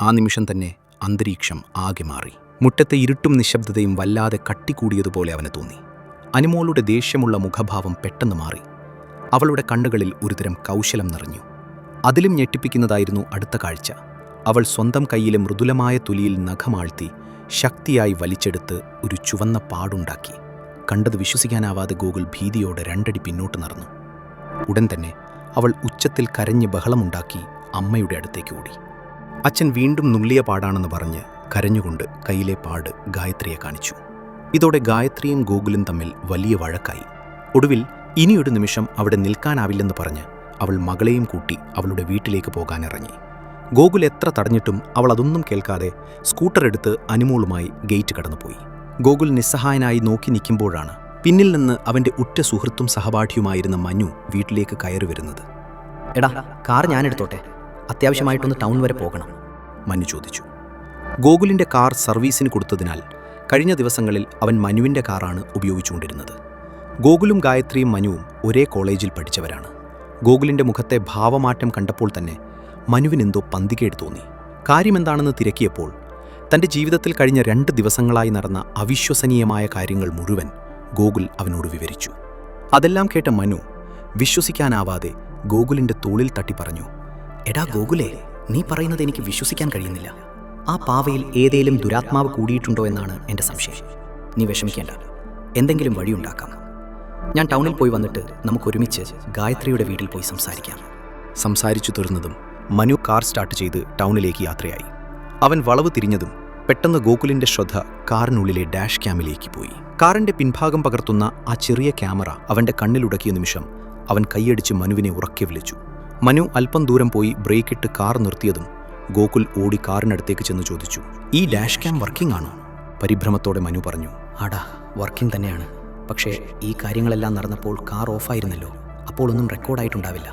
ആ നിമിഷം തന്നെ അന്തരീക്ഷം ആകെ മാറി. മുറ്റത്തെ ഇരുട്ടും നിശബ്ദതയും വല്ലാതെ കട്ടിക്കൂടിയതുപോലെ അവന് തോന്നി. അനുമോളുടെ ദേഷ്യമുള്ള മുഖഭാവം പെട്ടെന്ന് മാറി. അവളുടെ കണ്ണുകളിൽ ഒരുതരം കൗശലം നിറഞ്ഞു. അതിലും ഞെട്ടിപ്പിക്കുന്നതായിരുന്നു അടുത്ത കാഴ്ച. അവൾ സ്വന്തം കയ്യിലെ മൃദുലമായ തുലിയിൽ നഖമാഴ്ത്തി ശക്തിയായി വലിച്ചെടുത്ത് ഒരു ചുവന്ന പാടുണ്ടാക്കി. കണ്ടത് വിശ്വസിക്കാനാവാതെ ഗൂഗിൾ ഭീതിയോടെ രണ്ടടി പിന്നോട്ട് നടന്നു. ഉടൻ തന്നെ അവൾ ഉച്ചത്തിൽ കരഞ്ഞ് ബഹളമുണ്ടാക്കി അമ്മയുടെ അടുത്തേക്ക് ഓടി. അച്ഛൻ വീണ്ടും നുള്ളിയ പാടാണെന്ന് പറഞ്ഞ് കരഞ്ഞുകൊണ്ട് കയ്യിലെ പാട് ഗായത്രിയെ കാണിച്ചു. ഇതോടെ ഗായത്രിയും ഗോകുലും തമ്മിൽ വലിയ വഴക്കായി. ഒടുവിൽ ഇനിയൊരു നിമിഷം അവിടെ നിൽക്കാനാവില്ലെന്ന് പറഞ്ഞ് അവൾ മകളെയും കൂട്ടി അവളുടെ വീട്ടിലേക്ക് പോകാനിറങ്ങി. ഗോകുൽ എത്ര തടഞ്ഞിട്ടും അവൾ അതൊന്നും കേൾക്കാതെ സ്കൂട്ടർ എടുത്ത് അനുമോളുമായി ഗേറ്റ് കടന്നുപോയി. ഗോകുൽ നിസ്സഹായനായി നോക്കി നിൽക്കുമ്പോഴാണ് പിന്നിൽ നിന്ന് അവന്റെ ഉറ്റ സുഹൃത്തും സഹപാഠിയുമായിരുന്ന മനു വീട്ടിലേക്ക് കയറി വരുന്നത്. എടാ കാർ ഞാൻ എടുത്തോട്ടെ അത്യാവശ്യമായിട്ടൊന്ന് ടൗൺ വരെ പോകണം മനു ചോദിച്ചു. ഗോകുലിന്റെ കാർ സർവീസിന് കൊടുത്തതിനാൽ കഴിഞ്ഞ ദിവസങ്ങളിൽ അവൻ മനുവിന്റെ കാറാണ് ഉപയോഗിച്ചുകൊണ്ടിരുന്നത്. ഗോകുലും ഗായത്രിയും മനുവും ഒരേ കോളേജിൽ പഠിച്ചവരാണ്. ഗോകുലിന്റെ മുഖത്തെ ഭാവമാറ്റം കണ്ടപ്പോൾ തന്നെ മനുവിനെന്തോ പന്തികേട് തോന്നി. കാര്യമെന്താണെന്ന് തിരക്കിയപ്പോൾ തന്റെ ജീവിതത്തിൽ കഴിഞ്ഞ രണ്ട് ദിവസങ്ങളായി നടന്ന അവിശ്വസനീയമായ കാര്യങ്ങൾ മുഴുവൻ ഗോകുൽ അവനോട് വിവരിച്ചു. അതെല്ലാം കേട്ട മനു വിശ്വസിക്കാനാവാതെ ഗോകുലിന്റെ തോളിൽ തട്ടി പറഞ്ഞു എടാ ഗോകുലേ നീ പറയുന്നത് എനിക്ക് വിശ്വസിക്കാൻ കഴിയുന്നില്ല. ആ പാവയിൽ ഏതേലും ദുരാത്മാവ് കൂടിയിട്ടുണ്ടോ എന്നാണ് എന്റെ സംശയം. നീ വിഷമിക്കേണ്ട. എന്തെങ്കിലും വഴിയുണ്ടാക്കാം ഞാൻ ടൗണിൽ പോയി വന്നിട്ട് നമുക്ക് ഒരുമിച്ച് ഗായത്രിയുടെ വീട്ടിൽ പോയി സംസാരിക്കാം. സംസാരിച്ചു തീർന്നതും മനു കാർ സ്റ്റാർട്ട് ചെയ്ത് ടൗണിലേക്ക് യാത്രയായി. അവൻ വളവ് തിരിഞ്ഞതും പെട്ടെന്ന് ഗോകുലിന്റെ ശ്രദ്ധ കാറിനുള്ളിലെ ഡാഷ് ക്യാമിലേക്ക് പോയി. കാറിന്റെ പിൻഭാഗം പകർത്തുന്ന ആ ചെറിയ ക്യാമറ അവന്റെ കണ്ണിലുടക്കിയ നിമിഷം അവൻ കൈയടിച്ച് മനുവിനെ ഉറക്കെ വിളിച്ചു. മനു അല്പം ദൂരം പോയി ബ്രേക്കിട്ട് കാർ നിർത്തിയതും ഗോകുൽ ഓടി കാറിനടുത്തേക്ക് ചെന്ന് ചോദിച്ചു ഈ ഡാഷ് ക്യാം വർക്കിംഗ് ആണോ? പരിഭ്രമത്തോടെ മനു പറഞ്ഞു ആടാ വർക്കിംഗ് തന്നെയാണ്. പക്ഷേ ഈ കാര്യങ്ങളെല്ലാം നടന്നപ്പോൾ കാർ ഓഫായിരുന്നല്ലോ അപ്പോൾ ഒന്നും റെക്കോർഡായിട്ടുണ്ടാവില്ല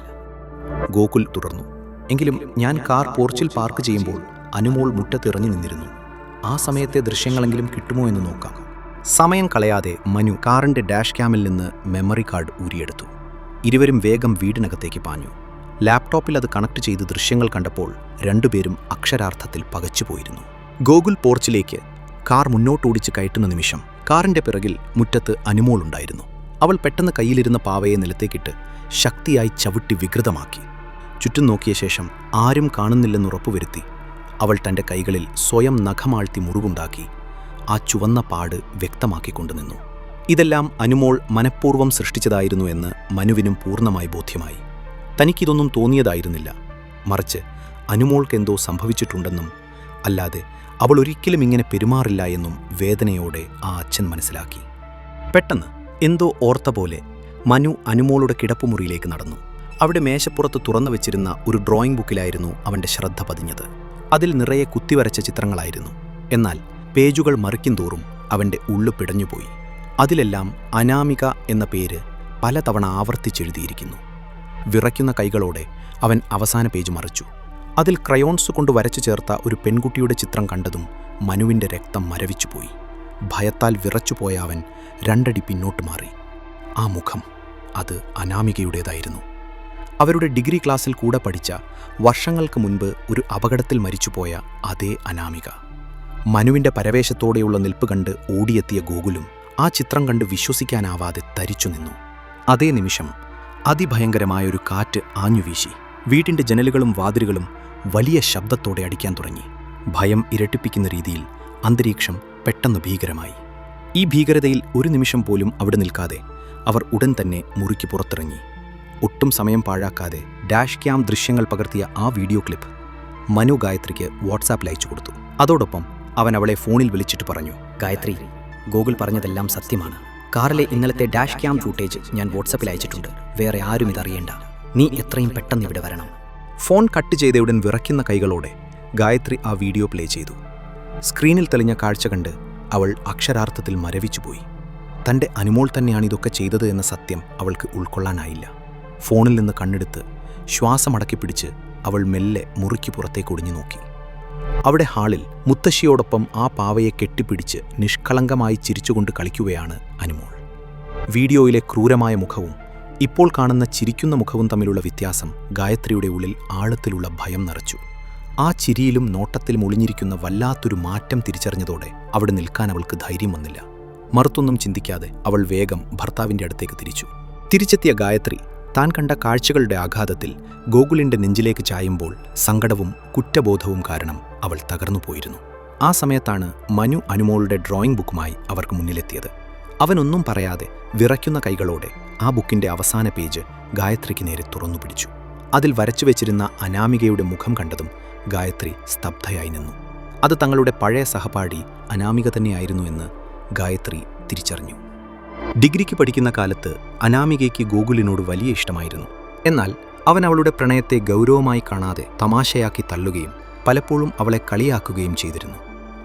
ഗോകുൽ തുടർന്നു എങ്കിലും ഞാൻ കാർ പോർച്ചിൽ പാർക്ക് ചെയ്യുമ്പോൾ അനുമോൾ മുറ്റത്തിറങ്ങി നിന്നിരുന്നു. ആ സമയത്തെ ദൃശ്യങ്ങളെങ്കിലും കിട്ടുമോ എന്ന് നോക്കാം. സമയം കളയാതെ മനു കാറിന്റെ ഡാഷ് ക്യാമിൽ നിന്ന് മെമ്മറി കാർഡ് ഊരിയെടുത്തു. ഇരുവരും വേഗം വീടിനകത്തേക്ക് പാഞ്ഞു. ലാപ്ടോപ്പിൽ അത് കണക്ട് ചെയ്ത് ദൃശ്യങ്ങൾ കണ്ടപ്പോൾ രണ്ടുപേരും അക്ഷരാർത്ഥത്തിൽ പകച്ചുപോയിരുന്നു ഗോകുൽ പോർച്ചിലേക്ക് കാർ മുന്നോട്ടോടിച്ച് കയറ്റുന്ന നിമിഷം കാറിന്റെ പിറകിൽ മുറ്റത്ത് അനുമോളുണ്ടായിരുന്നു അവൾ പെട്ടെന്ന് കയ്യിലിരുന്ന പാവയെ നിലത്തേക്കിട്ട് ശക്തിയായി ചവിട്ടി വികൃതമാക്കി. ചുറ്റും നോക്കിയ ശേഷം ആരും കാണുന്നില്ലെന്ന് ഉറപ്പുവരുത്തി അവൾ തന്റെ കൈകളിൽ സ്വയം നഖമാഴ്ത്തി മുറിവുണ്ടാക്കി ആ ചുവന്ന പാട് വ്യക്തമാക്കിക്കൊണ്ടു നിന്നു. ഇതെല്ലാം അനുമോൾ മനഃപൂർവം സൃഷ്ടിച്ചതായിരുന്നു എന്ന് മനുവിനും പൂർണമായി ബോധ്യമായി. തനിക്കിതൊന്നും തോന്നിയതായിരുന്നില്ല. മറിച്ച് അനുമോൾക്കെന്തോ സംഭവിച്ചിട്ടുണ്ടെന്നും അല്ലാതെ അവൾ ഒരിക്കലും ഇങ്ങനെ പെരുമാറില്ല എന്നും വേദനയോടെ ആ അച്ഛൻ മനസ്സിലാക്കി. പെട്ടെന്ന് എന്തോ ഓർത്ത പോലെ മനു അനുമോളുടെ കിടപ്പുമുറിയിലേക്ക് നടന്നു. അവിടെ മേശപ്പുറത്ത് തുറന്നു വെച്ചിരുന്ന ഒരു ഡ്രോയിങ് ബുക്കിലായിരുന്നു അവന്റെ ശ്രദ്ധ പതിഞ്ഞത്. അതിൽ നിറയെ കുത്തിവരച്ച ചിത്രങ്ങളായിരുന്നു. എന്നാൽ പേജുകൾ മറിക്കും തോറും അവന്റെ ഉള്ളു പിടഞ്ഞുപോയി. അതിലെല്ലാം അനാമിക എന്ന പേര് പലതവണ ആവർത്തിച്ചെഴുതിയിരിക്കുന്നു. വിറയ്ക്കുന്ന കൈകളോടെ അവൻ അവസാന പേജ് മറിച്ചു. അതിൽ ക്രയോൺസ് കൊണ്ട് വരച്ചു ചേർത്ത ഒരു പെൺകുട്ടിയുടെ ചിത്രം കണ്ടതും മനുവിന്റെ രക്തം മരവിച്ചുപോയി. ഭയത്താൽ വിറച്ചുപോയ അവൻ രണ്ടടി പിന്നോട്ട് മാറി. ആ മുഖം അത് അനാമികയുടേതായിരുന്നു. അവരുടെ ഡിഗ്രി ക്ലാസ്സിൽ കൂടെ പഠിച്ച വർഷങ്ങൾക്ക് മുൻപ് ഒരു അപകടത്തിൽ മരിച്ചുപോയ അതേ അനാമിക. മനുവിന്റെ പരവേശത്തോടെയുള്ള നിൽപ്പ് കണ്ട് ഓടിയെത്തിയ ഗോകുലും ആ ചിത്രം കണ്ട് വിശ്വസിക്കാനാവാതെ തരിച്ചു നിന്നു. അതേ നിമിഷം അതിഭയങ്കരമായൊരു കാറ്റ് ആഞ്ഞുവീശി. വീട്ടിന്റെ ജനലുകളും വാതിലുകളും വലിയ ശബ്ദത്തോടെ അടിക്കാൻ തുടങ്ങി. ഭയം ഇരട്ടിപ്പിക്കുന്ന രീതിയിൽ അന്തരീക്ഷം പെട്ടെന്ന് ഭീകരമായി. ഈ ഭീകരതയിൽ ഒരു നിമിഷം പോലും അവിടെ നിൽക്കാതെ അവർ ഉടൻ തന്നെ മുറിക്ക് പുറത്തിറങ്ങി. ഒട്ടും സമയം പാഴാക്കാതെ ഡാഷ് ക്യാം ദൃശ്യങ്ങൾ പകർത്തിയ ആ വീഡിയോ ക്ലിപ്പ് മനു ഗായത്രിക്ക് വാട്സാപ്പിൽ അയച്ചു കൊടുത്തു. അതോടൊപ്പം അവൻ അവളെ ഫോണിൽ വിളിച്ചിട്ട് പറഞ്ഞു ഗായത്രി ഗൂഗിൾ പറഞ്ഞതെല്ലാം സത്യമാണ്. കാറിലെ ഇന്നലത്തെ ഡാഷ് ക്യാം ഫൂട്ടേജ് ഞാൻ വാട്സപ്പിൽ അയച്ചിട്ടുണ്ട്. വേറെ ആരും ഇതറിയേണ്ട. നീ എത്രയും പെട്ടെന്ന് ഇവിടെ വരണം. ഫോൺ കട്ട് ചെയ്തയുടൻ വിറയ്ക്കുന്ന കൈകളോടെ ഗായത്രി ആ വീഡിയോ പ്ലേ ചെയ്തു. സ്ക്രീനിൽ തെളിഞ്ഞ കാഴ്ച കണ്ട് അവൾ അക്ഷരാർത്ഥത്തിൽ മരവിച്ചുപോയി. തന്റെ അനുമോൾ തന്നെയാണ് ഇതൊക്കെ ചെയ്തത് എന്ന സത്യം അവൾക്ക് ഉൾക്കൊള്ളാനായില്ല. ഫോണിൽ നിന്ന് കണ്ണെടുത്ത് ശ്വാസമടക്കി പിടിച്ച് അവൾ മെല്ലെ മുറുക്കി പുറത്തേക്ക് ഒടിഞ്ഞു നോക്കി. അവിടെ ഹാളിൽ മുത്തശ്ശിയോടൊപ്പം ആ പാവയെ കെട്ടിപ്പിടിച്ച് നിഷ്കളങ്കമായി ചിരിച്ചുകൊണ്ട് കളിക്കുകയാണ് അനുമോൾ. വീഡിയോയിലെ ക്രൂരമായ മുഖവും ഇപ്പോൾ കാണുന്ന ചിരിക്കുന്ന മുഖവും തമ്മിലുള്ള വ്യത്യാസം ഗായത്രിയുടെ ഉള്ളിൽ ആഴത്തിലുള്ള ഭയം നിറച്ചു. ആ ചിരിയിലും നോട്ടത്തിലും ഒളിഞ്ഞിരിക്കുന്ന വല്ലാത്തൊരു മാറ്റം തിരിച്ചറിഞ്ഞതോടെ അവിടെ നിൽക്കാൻ അവൾക്ക് ധൈര്യം വന്നില്ല. മറുത്തൊന്നും ചിന്തിക്കാതെ അവൾ വേഗം ഭർത്താവിന്റെ അടുത്തേക്ക് തിരിച്ചു. തിരിച്ചെത്തിയ ഗായത്രി താൻ കണ്ട കാഴ്ചകളുടെ ആഘാതത്തിൽ ഗോകുലിന്റെ നെഞ്ചിലേക്ക് ചായുമ്പോൾ സങ്കടവും കുറ്റബോധവും കാരണം അവൾ തകർന്നു പോയിരുന്നു. ആ സമയത്താണ് മനു അനുമോളുടെ ഡ്രോയിങ് ബുക്കുമായി അവർക്ക് മുന്നിലെത്തിയത്. അവനൊന്നും പറയാതെ വിറയ്ക്കുന്ന കൈകളോടെ ആ ബുക്കിന്റെ അവസാന പേജ് ഗായത്രിക്ക് നേരെ തുറന്നു പിടിച്ചു. അതിൽ വരച്ചു വെച്ചിരുന്ന അനാമികയുടെ മുഖം കണ്ടതും ഗായത്രി സ്തബ്ധയായി നിന്നു. അത് തങ്ങളുടെ പഴയ സഹപാഠി അനാമിക തന്നെയായിരുന്നു എന്ന് ഗായത്രി തിരിച്ചറിഞ്ഞു. ഡിഗ്രിക്ക് പഠിക്കുന്ന കാലത്ത് അനാമികയ്ക്ക് ഗോകുലിനോട് വലിയ ഇഷ്ടമായിരുന്നു. എന്നാൽ അവൻ അവളുടെ പ്രണയത്തെ ഗൗരവമായി കാണാതെ തമാശയാക്കി തള്ളുകയും പലപ്പോഴും അവളെ കളിയാക്കുകയും ചെയ്തിരുന്നു.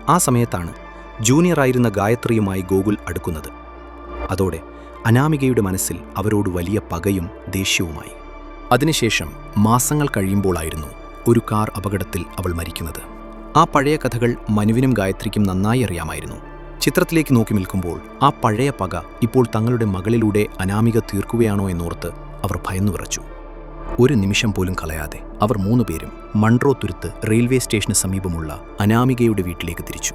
ആ സമയത്താണ് ജൂനിയറായിരുന്ന ഗായത്രിയുമായി ഗോകുൽ അടുക്കുന്നത്. അതോടെ അനാമികയുടെ മനസ്സിൽ അവരോട് വലിയ പകയും ദേഷ്യവുമായി. അതിനുശേഷം മാസങ്ങൾ കഴിയുമ്പോളായിരുന്നു ഒരു കാർ അപകടത്തിൽ അവൾ മരിക്കുന്നത്. ആ പഴയ കഥകൾ മനുവിനും ഗായത്രിക്കും നന്നായി അറിയാമായിരുന്നു. ചിത്രത്തിലേക്ക് നോക്കി നിൽക്കുമ്പോൾ ആ പഴയ പക ഇപ്പോൾ തങ്ങളുടെ മകളിലൂടെ അനാമിക തീർക്കുകയാണോ എന്നോർത്ത് അവർ ഭയന്നു വിറച്ചു ഒരു നിമിഷം പോലും കളയാതെ അവർ മൂന്നുപേരും മൺട്രോ തുരുത്ത് റെയിൽവേ സ്റ്റേഷന് സമീപമുള്ള അനാമികയുടെ വീട്ടിലേക്ക് തിരിച്ചു.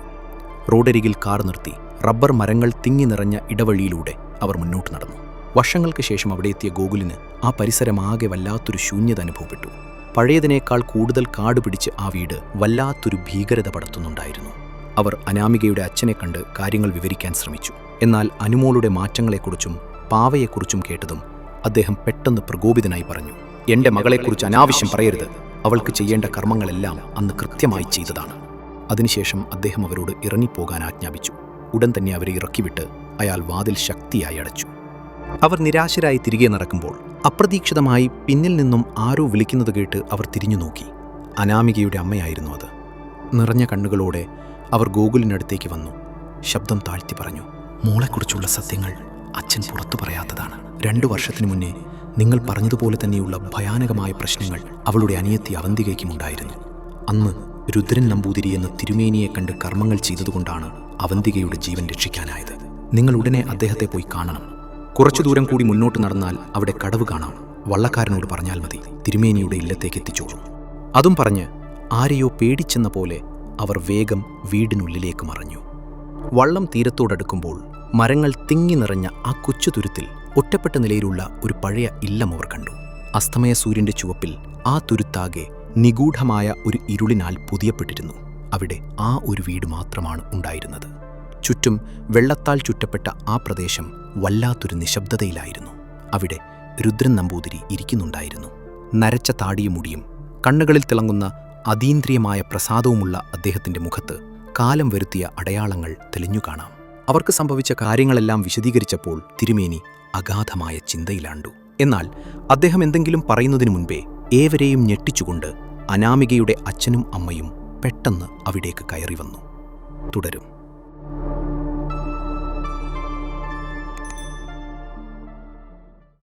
റോഡരികിൽ കാർ നിർത്തി റബ്ബർ മരങ്ങൾ തിങ്ങി നിറഞ്ഞ ഇടവഴിയിലൂടെ അവർ മുന്നോട്ട് നടന്നു. വർഷങ്ങൾക്ക് ശേഷം അവിടെ എത്തിയ ഗോകുലിന് ആ പരിസരമാകെ വല്ലാത്തൊരു ശൂന്യത അനുഭവപ്പെട്ടു. പഴയതിനേക്കാൾ കൂടുതൽ കാട് പിടിച്ച് ആ വീട് വല്ലാത്തൊരു ഭീകരത പടത്തുന്നുണ്ടായിരുന്നു അവർ അനാമികയുടെ അച്ഛനെ കണ്ട് കാര്യങ്ങൾ വിവരിക്കാൻ ശ്രമിച്ചു. എന്നാൽ അനുമോളുടെ മാറ്റങ്ങളെക്കുറിച്ചും പാവയെക്കുറിച്ചും കേട്ടതും അദ്ദേഹം പെട്ടെന്ന് പ്രകോപിതനായി പറഞ്ഞു. എന്റെ മകളെക്കുറിച്ച് അനാവശ്യം പറയരുത്. അവൾക്ക് ചെയ്യേണ്ട കർമ്മങ്ങളെല്ലാം അന്ന് കൃത്യമായി ചെയ്തതാണ്. അതിനുശേഷം അദ്ദേഹം അവരോട് ഇറങ്ങിപ്പോകാൻ ആജ്ഞാപിച്ചു. ഉടൻ തന്നെ അവരെ ഇറക്കിവിട്ട് അയാൾ വാതിൽ ശക്തിയായി അടച്ചു. അവർ നിരാശരായി തിരികെ നടക്കുമ്പോൾ അപ്രതീക്ഷിതമായി പിന്നിൽ നിന്നും ആരോ വിളിക്കുന്നത് കേട്ട് അവർ തിരിഞ്ഞു നോക്കി. അനാമികയുടെ അമ്മയായിരുന്നു അത്. നിറഞ്ഞ കണ്ണുകളോടെ അവർ ഗോകുലിനടുത്തേക്ക് വന്നു. ശബ്ദം താഴ്ത്തി പറഞ്ഞു മോളെക്കുറിച്ചുള്ള സത്യങ്ങൾ അച്ഛൻ പുറത്തു പറയാത്തതാണ്. രണ്ടു വർഷത്തിനു മുന്നേ നിങ്ങൾ പറഞ്ഞതുപോലെ തന്നെയുള്ള ഭയാനകമായ പ്രശ്നങ്ങൾ അവളുടെ അനിയത്തി അവന്തികയ്ക്കും ഉണ്ടായിരുന്നു. അന്ന് രുദ്രൻ നമ്പൂതിരി എന്ന തിരുമേനിയെ കണ്ട് കർമ്മങ്ങൾ ചെയ്തതുകൊണ്ടാണ് അവന്തികയുടെ ജീവൻ രക്ഷിക്കാനായത്. നിങ്ങൾ ഉടനെ അദ്ദേഹത്തെ പോയി കാണണം. കുറച്ചു ദൂരം കൂടി മുന്നോട്ട് നടന്നാൽ അവിടെ കടവ് കാണാം. വള്ളക്കാരനോട് പറഞ്ഞാൽ മതി തിരുമേനിയുടെ ഇല്ലത്തേക്ക് എത്തിച്ചോളൂ അതും പറഞ്ഞ് ആരെയോ പേടിച്ചെന്ന പോലെ അവർ വേഗം വീടിനുള്ളിലേക്ക് മറഞ്ഞു. വള്ളം തീരത്തോടടുക്കുമ്പോൾ മരങ്ങൾ തിങ്ങി നിറഞ്ഞ ആ കൊച്ചു തുരുത്തിൽ ഒറ്റപ്പെട്ട നിലയിലുള്ള ഒരു പഴയ ഇല്ലം അവർ കണ്ടു. അസ്തമയ സൂര്യന്റെ ചുവപ്പിൽ ആ തുരുത്താകെ നിഗൂഢമായ ഒരു ഇരുളിനാൽ പുതിയപ്പെട്ടിരുന്നു. അവിടെ ആ ഒരു വീട് മാത്രമാണ് ഉണ്ടായിരുന്നത്. ചുറ്റും വെള്ളത്താൽ ചുറ്റപ്പെട്ട ആ പ്രദേശം വല്ലാത്തൊരു നിശബ്ദതയിലായിരുന്നു. അവിടെ രുദ്രൻ നമ്പൂതിരി ഇരിക്കുന്നുണ്ടായിരുന്നു. നരച്ച താടിയും മുടിയും കണ്ണുകളിൽ തിളങ്ങുന്ന അതീന്ദ്രിയമായ പ്രസാദവുമുള്ള അദ്ദേഹത്തിന്റെ മുഖത്ത് കാലം വരുത്തിയ അടയാളങ്ങൾ തെളിഞ്ഞു കാണാം. അവർക്ക് സംഭവിച്ച കാര്യങ്ങളെല്ലാം വിശദീകരിച്ചപ്പോൾ തിരുമേനി അഗാധമായ ചിന്തയിലാണ്ടു. എന്നാൽ അദ്ദേഹം എന്തെങ്കിലും പറയുന്നതിനു മുൻപേ ഏവരെയും ഞെട്ടിച്ചുകൊണ്ട് അനാമികയുടെ അച്ഛനും അമ്മയും പെട്ടെന്ന് അവിടേക്ക് കയറി വന്നു തുടരും.